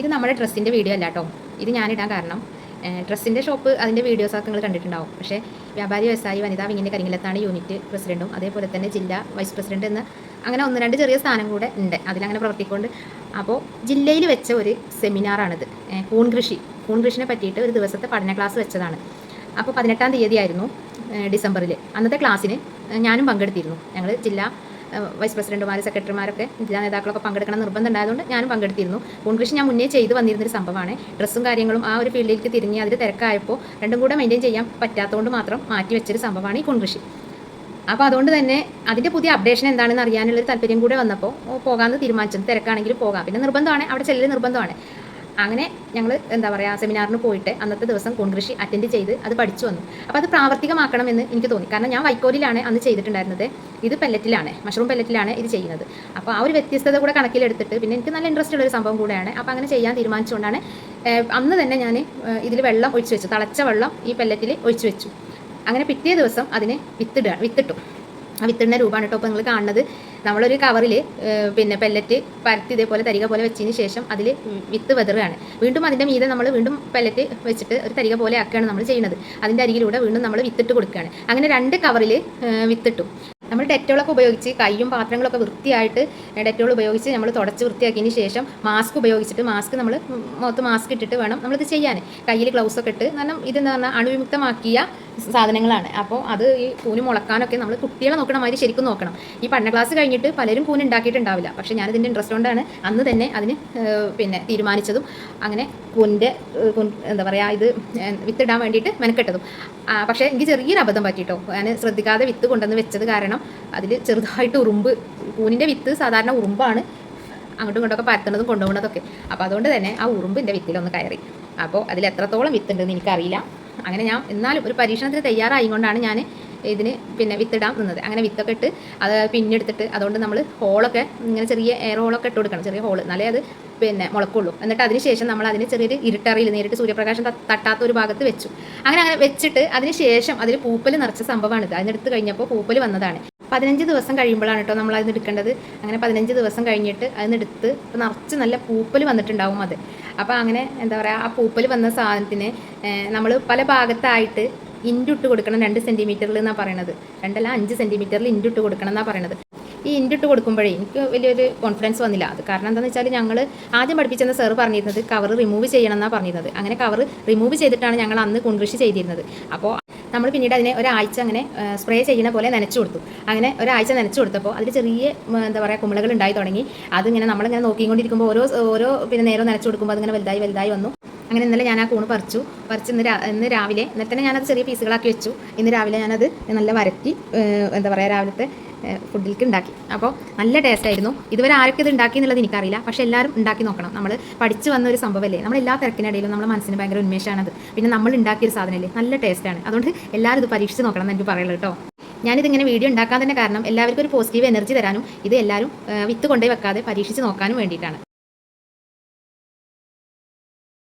ഇത് നമ്മുടെ ഡ്രസ്സിന്റെ വീഡിയോ അല്ല കേട്ടോ ഇത് ഞാനിടാൻ കാരണം ഡ്രസ്സിന്റെ ഷോപ്പ് അതിന്റെ വീഡിയോസൊക്കെ നിങ്ങൾ കണ്ടിട്ടുണ്ടാവും. പക്ഷേ വ്യാപാരി വ്യവസായി വനിതാ വിങ്ങിന്റെ കരിങ്ങിലത്താണ് യൂണിറ്റ് പ്രസിഡന്റും അതേപോലെ തന്നെ ജില്ലാ വൈസ് പ്രസിഡന്റ് എന്ന് അങ്ങനെ ഒന്ന് രണ്ട് ചെറിയ സ്ഥാനം കൂടെ ഉണ്ട്. അതിലങ്ങനെ പ്രവർത്തിക്കൊണ്ട്. അപ്പോൾ ജില്ലയിൽ വെച്ച ഒരു സെമിനാറാണിത് കൂൺ കൃഷി. കൂൺ കൃഷിനെ പറ്റിയിട്ട് ഒരു ദിവസത്തെ പഠന ക്ലാസ് വെച്ചതാണ്. അപ്പോൾ പതിനെട്ടാം തീയതി ആയിരുന്നു ഡിസംബറിൽ അന്നത്തെ ക്ലാസ്സിന് ഞാനും പങ്കെടുത്തിരുന്നു. ഞങ്ങൾ ജില്ലാ വൈസ് പ്രസിഡന്റുമാർ സെക്രട്ടറിമാരൊക്കെ ജില്ലാ നേതാക്കളൊക്കെ പങ്കെടുക്കണം നിർബന്ധം ഉണ്ടായതുകൊണ്ട് ഞാനും പങ്കെടുത്തിരുന്നു. പൂൺകൃഷി ഞാൻ മുന്നേ ചെയ്തു വന്നിരുന്നൊരു സംഭവമാണ്. ഡ്രസ്സും കാര്യങ്ങളും ആ ഒരു ഫീൽഡിലേക്ക് തിരിഞ്ഞ് അതിൽ തിരക്കായപ്പോൾ രണ്ടും കൂടെ മെയിന്റെയിൻ ചെയ്യാൻ പറ്റാത്തതുകൊണ്ട് മാത്രം മാറ്റി വെച്ചൊരു സംഭവമാണ് ഈ പൂൺകൃഷി. അപ്പോൾ അതുകൊണ്ട് തന്നെ അതിന്റെ പുതിയ അപ്ഡേഷൻ എന്താണെന്ന് അറിയാനുള്ളൊരു താല്പര്യം കൂടെ വന്നപ്പോൾ പോകാമെന്ന് തീരുമാനിച്ചത്. തിരക്കാണെങ്കിലും പോകാം. പിന്നെ നിർബന്ധമാണ്. അവിടെ ചെല്ലൽ നിർബന്ധമാണ്. അങ്ങനെ ഞങ്ങൾ എന്താ പറയുക സെമിനാറിന് പോയിട്ട് അന്നത്തെ ദിവസം കൊൺകൃഷി അറ്റൻഡ് ചെയ്ത് അത് പഠിച്ചു വന്നു. അപ്പോൾ അത് പ്രാവർത്തികമാക്കണമെന്ന് എനിക്ക് തോന്നി. കാരണം ഞാൻ വൈക്കോലിലാണ് അന്ന് ചെയ്തിട്ടുണ്ടായിരുന്നത്. ഇത് പെല്ലറ്റിലാണ് മഷ്റൂം പെല്ലറ്റിലാണ് ഇത് ചെയ്യുന്നത്. അപ്പോൾ ആ ഒരു വ്യത്യസ്തത കൂടെ കണക്കിലെടുത്തിട്ട് പിന്നെ എനിക്ക് നല്ല ഇൻട്രസ്റ്റ് ഉള്ള ഒരു സംഭവം കൂടെയാണ്. അപ്പോൾ അങ്ങനെ ചെയ്യാൻ തീരുമാനിച്ചുകൊണ്ടാണ് അന്ന് തന്നെ ഞാൻ ഇതിൽ വെള്ളം ഒഴിച്ചു വെച്ചു. തളച്ച വെള്ളം ഈ പെല്ലറ്റിൽ ഒഴിച്ചു വെച്ചു. അങ്ങനെ പിറ്റേ ദിവസം അതിന് വിത്തിടുക വിത്തിട്ടു. വിത്തിടുന്ന രൂപമാണ് കേട്ടോ. ഇപ്പോൾ നിങ്ങൾ കാണുന്നത്. നമ്മളൊരു കവറിൽ പിന്നെ പെല്ലറ്റ് പരത്തി ഇതേപോലെ തരിക പോലെ വെച്ചതിന് ശേഷം അതിൽ വിത്ത് വെതറുകയാണ്. വീണ്ടും അതിന്റെ മീതെ നമ്മൾ വീണ്ടും പെല്ലറ്റ് വെച്ചിട്ട് ഒരു തരിക പോലെ ആക്കുകയാണ് നമ്മൾ ചെയ്യുന്നത്. അതിന്റെ അരികിലൂടെ വീണ്ടും നമ്മൾ വിത്തിട്ട് കൊടുക്കുകയാണ്. അങ്ങനെ രണ്ട് കവറിൽ വിത്തിട്ടു. നമ്മൾ ഡെറ്റോളൊക്കെ ഉപയോഗിച്ച് കൈയും പാത്രങ്ങളൊക്കെ വൃത്തിയായിട്ട് ഡെറ്റോൾ ഉപയോഗിച്ച് നമ്മൾ തുടച്ച് വൃത്തിയാക്കിയതിന് ശേഷം മാസ്ക് ഉപയോഗിച്ചിട്ട് മാസ്ക് നമ്മൾ മുഖത്ത് മാസ്ക് ഇട്ടിട്ട് വേണം നമ്മളിത് ചെയ്യാൻ. കയ്യിൽ ഗ്ലൗസൊക്കെ ഇട്ട്. കാരണം ഇതെന്ന് പറഞ്ഞാൽ അണുവിമുക്തമാക്കിയ സാധനങ്ങളാണ്. അപ്പോൾ അത് ഈ കൂന് മുളക്കാനൊക്കെ നമ്മൾ കുട്ടികളെ നോക്കണ മാതിരി ശരിക്കും നോക്കണം. ഈ പഠന ക്ലാസ് കഴിഞ്ഞിട്ട് പലരും കൂന് ഉണ്ടാക്കിയിട്ടുണ്ടാവില്ല. പക്ഷേ ഞാനിതിന്റെ ഇൻട്രസ്റ്റ് കൊണ്ടാണ് അന്ന് തന്നെ അതിന് പിന്നെ തീരുമാനിച്ചതും. അങ്ങനെ കൂനിന്റെ എന്താ പറയുക ഇത് വിത്തിടാൻ വേണ്ടിയിട്ട് മെനക്കെട്ടതും. പക്ഷേ എനിക്ക് ചെറിയൊരു അബദ്ധം പറ്റിയിട്ടോ ഞാൻ ശ്രദ്ധിക്കാതെ വിത്ത് കൊണ്ടുവന്ന് വെച്ചത് കാരണം അതിൽ ചെറുതായിട്ട് ഉറുമ്പ് കൂനിന്റെ വിത്ത് സാധാരണ ഉറുമ്പാണ് അങ്ങോട്ടും ഇങ്ങോട്ടൊക്കെ പരത്തുന്നതും കൊണ്ടുപോകുന്നതൊക്കെ. അപ്പോൾ അതുകൊണ്ട് തന്നെ ആ ഉറുമ്പിന്റെ വിത്തിലൊന്ന് കയറി. അപ്പോൾ അതിൽ എത്രത്തോളം വിത്തുണ്ടെന്ന് എനിക്കറിയില്ല. അങ്ങനെ ഞാൻ എന്നാലും ഒരു പരീക്ഷണത്തിന് തയ്യാറായി കൊണ്ടാണ് ഞാൻ ഇതിന് പിന്നെ വിത്തിടാൻ നിന്നത്. അങ്ങനെ വിത്തൊക്കെ ഇട്ട് അത് പിന്നെടുത്തിട്ട് അതുകൊണ്ട് നമ്മൾ ഹോളൊക്കെ ഇങ്ങനെ ചെറിയ എയർ ഹോളൊക്കെ ഇട്ട് കൊടുക്കണം ചെറിയ ഹോൾ എന്നാലേ അത് പിന്നെ മുളക്കുള്ളൂ. എന്നിട്ട് അതിന് ശേഷം നമ്മൾ അതിന് ചെറിയൊരു ഇരുട്ടറിയിൽ നേരിട്ട് സൂര്യപ്രകാശം തട്ടാത്ത ഒരു ഭാഗത്ത് വെച്ചു. അങ്ങനെ അങ്ങനെ വെച്ചിട്ട് അതിന് ശേഷം അതിൽ പൂപ്പൽ നിറച്ച സംഭവമാണിത് അതിനെടുത്ത് കഴിഞ്ഞപ്പോൾ പൂപ്പൽ വന്നതാണ്. പതിനഞ്ച് ദിവസം കഴിയുമ്പോഴാണ് കേട്ടോ നമ്മൾ അതിന് എടുക്കേണ്ടത്. അങ്ങനെ പതിനഞ്ച് ദിവസം കഴിഞ്ഞിട്ട് അതിനെടുത്ത് എടുത്ത് നിറച്ച് നല്ല പൂപ്പൽ വന്നിട്ടുണ്ടാവും അത്. അപ്പോൾ അങ്ങനെ എന്താ പറയുക ആ പൂപ്പൽ വന്ന സാധനത്തിന് നമ്മൾ പല ഭാഗത്തായിട്ട് ഇൻഡിട്ട് കൊടുക്കണം രണ്ട് സെന്റിമീറ്ററിൽ എന്നാണ് പറയണത്. രണ്ടല്ല അഞ്ച് സെന്റിമീറ്ററിൽ ഇൻഡിട്ട് കൊടുക്കണം എന്നാണ് പറയണത്. ഈ ഇൻഡിട്ട് കൊടുക്കുമ്പോഴേ എനിക്ക് വലിയൊരു കോൺഫിഡൻസ് വന്നില്ല. അത് കാരണം എന്താണെന്ന് വെച്ചാൽ ഞങ്ങൾ ആദ്യം പഠിപ്പിച്ചെന്ന സാർ പറഞ്ഞിരുന്നത് കവർ റിമൂവ് ചെയ്യണം എന്നാണ് പറഞ്ഞിരുന്നത്. അങ്ങനെ കവർ റിമൂവ് ചെയ്തിട്ടാണ് ഞങ്ങൾ അന്ന് കുൺകൃഷി ചെയ്തിരുന്നത്. അപ്പോൾ നമ്മൾ പിന്നീട് അതിനെ ഒരാഴ്ച അങ്ങനെ സ്പ്രേ ചെയ്യുന്ന പോലെ നനച്ചു കൊടുത്തു. അങ്ങനെ ഒരാഴ്ച നനച്ചു കൊടുത്തപ്പോൾ അതിൽ ചെറിയ എന്താ പറയുക കുമിളകൾ ഉണ്ടായി തുടങ്ങി. അതിങ്ങനെ നമ്മളിങ്ങനെ നോക്കിക്കൊണ്ടിരിക്കുമ്പോൾ ഓരോ ഓരോ പിന്നെ നേരം നനച്ചു കൊടുക്കുമ്പോൾ അതിങ്ങനെ വലുതായി വലുതായി വന്നു. അങ്ങനെ ഇന്നലെ ഞാൻ ആ കൂണ് പറിച്ചു. പറിച്ച് ഇന്ന് ഇന്ന് രാവിലെ ഇന്നലെ തന്നെ ഞാനത് ചെറിയ പീസുകളാക്കി വെച്ചു. ഇന്ന് രാവിലെ ഞാനത് നല്ല വരക്കി എന്താ പറയുക രാവിലത്തെ ഫുഡിലേക്ക് ഉണ്ടാക്കി. അപ്പോൾ നല്ല ടേസ്റ്റ് ആയിരുന്നു. ഇതുവരെ ആരൊക്കെ ഇത് ഉണ്ടാക്കി എന്നുള്ളത് എനിക്കറിയില്ല. പക്ഷേ എല്ലാവരും ഉണ്ടാക്കി നോക്കണം. നമ്മൾ പഠിച്ചു വന്ന ഒരു സംഭവമല്ലേ? നമ്മൾ എല്ലാ തിരക്കിനിടയിലും നമ്മുടെ മനസ്സിന് ഭയങ്കര ഉന്മേഷമാണത് പിന്നെ നമ്മൾ ഉണ്ടാക്കിയൊരു സാധനമല്ലേ? നല്ല ടേസ്റ്റാണ് അതുകൊണ്ട് എല്ലാവരും ഇത് പരീക്ഷിച്ച് നോക്കണം എന്ന് എനിക്ക് പറയുള്ളൂ കേട്ടോ. ഞാനിതിങ്ങനെ വീഡിയോ ഉണ്ടാക്കാൻ തന്നെ കാരണം എല്ലാവർക്കും ഒരു പോസിറ്റീവ് എനർജി തരാനും ഇത് എല്ലാവരും വിത്ത് കൊണ്ടുപോയി വെക്കാതെ പരീക്ഷിച്ച് നോക്കാനും വേണ്ടിയിട്ടാണ്.